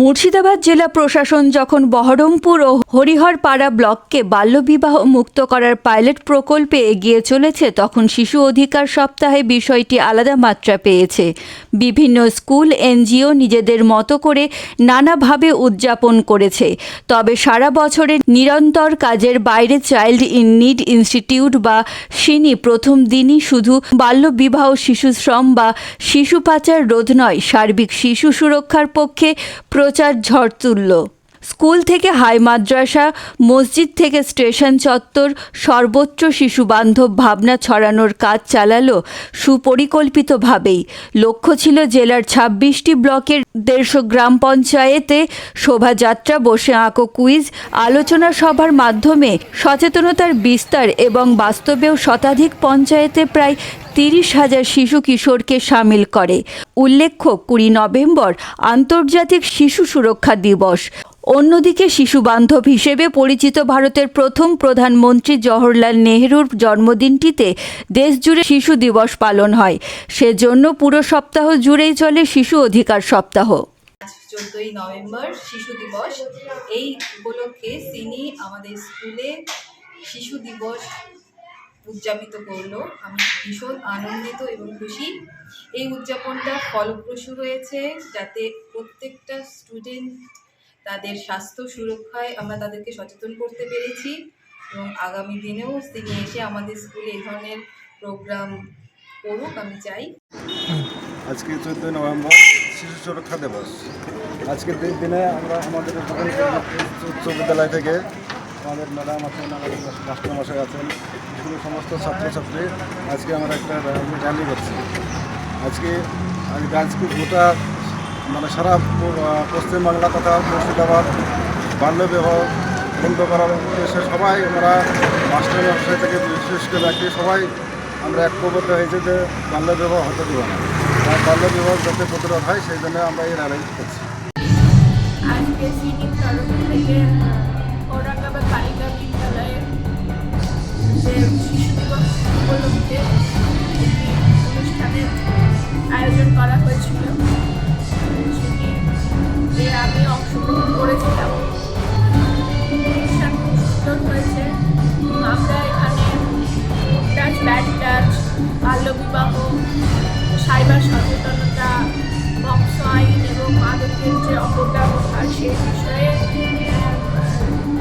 মুর্শিদাবাদ জেলা প্রশাসন যখন বহরমপুর ও হরিহরপাড়া ব্লককে বাল্যবিবাহ মুক্ত করার পাইলট প্রকল্পে এগিয়ে চলেছে, তখন শিশু অধিকার সপ্তাহে বিষয়টি আলাদা মাত্রা পেয়েছে। বিভিন্ন স্কুল, এনজিও নিজেদের মতো করে নানাভাবে উদযাপন করেছে। তবে সারা বছরের নিরন্তর কাজের বাইরে চাইল্ড ইন নিড ইনস্টিটিউট বা সিনি প্রথম দিনই শুধু বাল্যবিবাহ, শিশু শ্রম বা শিশু পাচার রোধ নয়, সার্বিক শিশু সুরক্ষার পক্ষে প্রচার ঝড় তুলল। স্কুল থেকে হাই মাদ্রাসা, মসজিদ থেকে স্টেশন চত্বর, সর্বোচ্চ শিশু বান্ধব ভাবনা ছড়ানোর কাজ চালালো সুপরিকল্পিতভাবেই। লক্ষ্য ছিল জেলার ছাব্বিশটি ব্লকের দেড়শো গ্রাম পঞ্চায়েতে শোভাযাত্রা, বসে আঁকো কুইজ, আলোচনা সভার মাধ্যমে সচেতনতার বিস্তার এবং বাস্তবেও শতাধিক পঞ্চায়েতে প্রায় তিরিশ হাজার শিশু কিশোরকে সামিল করে। উল্লেখ্য, কুড়ি নভেম্বর আন্তর্জাতিক শিশু সুরক্ষা দিবস। অন্যদিকে শিশু বান্ধব হিসেবে পরিচিত ভারতের প্রথম প্রধানমন্ত্রী জওহরলাল নেহরুর জন্মদিনটিতে দেশজুড়ে শিশু দিবস পালন হয়। সেজন্য পুরো সপ্তাহ জুড়েই চলে শিশু অধিকার সপ্তাহ। চোদ্দোই নভেম্বর, শিশু দিবস। এই উপলক্ষে সিনি আমাদের স্কুলে শিশু দিবস উদযাপিত করল। আমি ভীষণ আনন্দিত এবং খুশি। এই উদযাপনটা ফলপ্রসূ হয়েছে যাতে প্রত্যেকটা স্টুডেন্ট তাদের স্বাস্থ্য সুরক্ষায় আমরা তাদেরকে সচেতন করতে পেরেছি এবং আগামী দিনেও তিনি এসে আমাদের স্কুলে এই ধরনের প্রোগ্রাম করুক, আমি চাই। আজকে চোদ্দোই নভেম্বর শিশু সুরক্ষা দিবস। আজকের দিন আমরা আমাদের উচ্চ বিদ্যালয় থেকে আমাদের ম্যাডাম আছেন মাস্টারমশাই আছেন শুধু সমস্ত ছাত্রছাত্রী আজকে আমরা একটা র্যালি করছি। আজকে আমি আজকে গোটা মানে সারা পশ্চিমবাংলা তথা মুর্শিদাবাদ বাল্যবিবাহ বন্ধ করার উদ্দেশ্যে সবাই আমরা মাস্টারমশাই থেকে বিশেষ করে ব্যক্তি, সবাই আমরা ঐক্যবদ্ধ হয়েছে যে বাল্যবিবাহ হতে দেবো না। আর বাল্যবিবাহ যাতে প্রতিরোধ হয়, সেই জন্য আমরা এই র্যালি করছি। থেকে আয়োজন করা হয়েছিল। যে অপব্যবহার সেই বিষয়ে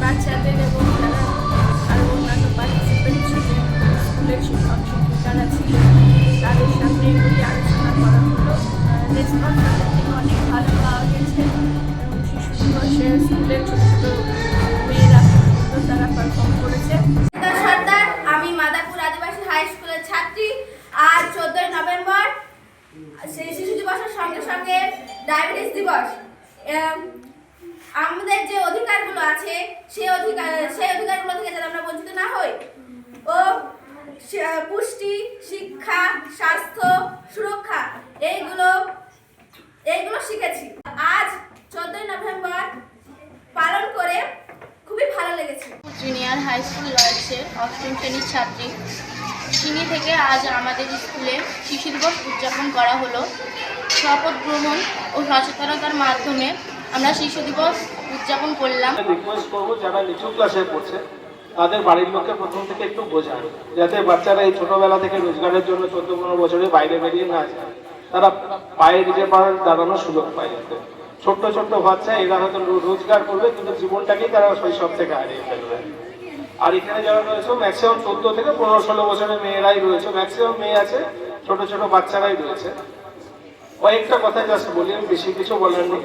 বাচ্চাদের এবং যারা আরও অন্যান্য পার্টিসিপেন্ট ছিলেন স্কুলের শিক্ষক, শিক্ষিকারা ছিলেন। তাদের সামনে এগুলি আলোচনা করা হলো। রেসপন্স থেকে অনেক ভালো পাওয়া গেছে। এবং শিশু দিবসে স্কুলের ছোটো ছোটো মেয়েরা তারা পারফর্ম করেছে। আমি মাদারপুর আদিবাসী হাই স্কুলের ছাত্রী। আজ চোদ্দই নভেম্বর, সেই ডায়াবেটিস দিবস। আমাদের যে অধিকারগুলো আছে সেই অধিকার সেই অধিকারগুলো থেকে যাতে আমরা বঞ্চিত না হই। ও পুষ্টি, শিক্ষা, স্বাস্থ্য, সুরক্ষা, এইগুলো এইগুলো শিখেছি। আজ চোদ্দই নভেম্বর পালন করে খুবই ভালো লেগেছে। জুনিয়র হাই স্কুল লয়েছে অষ্টম শ্রেণির ছাত্রী। চিনি থেকে আজ আমাদের স্কুলে শিশু দিবস উদযাপন করা হলো। শপথ গ্রহণ ও সচেতনতার মাধ্যমে আমরা শিশু দিবস উদযাপন করলাম। রিকোয়েস্ট করব, যারা নিচু ক্লাসে পড়ছে, তাদের বাড়ির লোককে প্রথম থেকে একটু বোঝান, যাতে বাচ্চারা এই ছোটবেলা থেকে রোজগারের জন্য চোদ্দ পনেরো বছরে বাইরে বেরিয়ে না যায়। তারা পায়ে নিজের পায়ে দাঁড়ানোর সুযোগ পায় যাতে। ছোট্ট ছোট্ট বাচ্চা, এরা হয়তো রোজগার করবে, কিন্তু জীবনটাকেই তারা শৈশব থেকে হারিয়ে ফেলবে। আর এখানে যারা রয়েছে ম্যাক্সিমাম চোদ্দ থেকে পনেরো ষোলো বছরের মেয়েরাই রয়েছে ম্যাক্সিমাম মেয়ে আছে, ছোট ছোট বাচ্চারাই রয়েছে। কয়েকটা কথা জাস্ট বলি আমি বেশি কিছু বলার নেই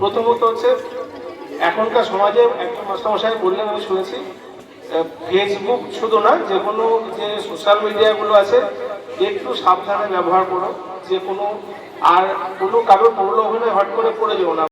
প্রথমত হচ্ছে, এখনকার সমাজে একটা মাস্টারমশাই বললেন, আমি শুনেছি ফেসবুক শুধু না, যে কোনো যে সোশ্যাল মিডিয়াগুলো আছে, একটু সাবধানে ব্যবহার করো, যে কোনো, আর কোনো কারোর প্রলোভনে হট করে পড়ে যেও না।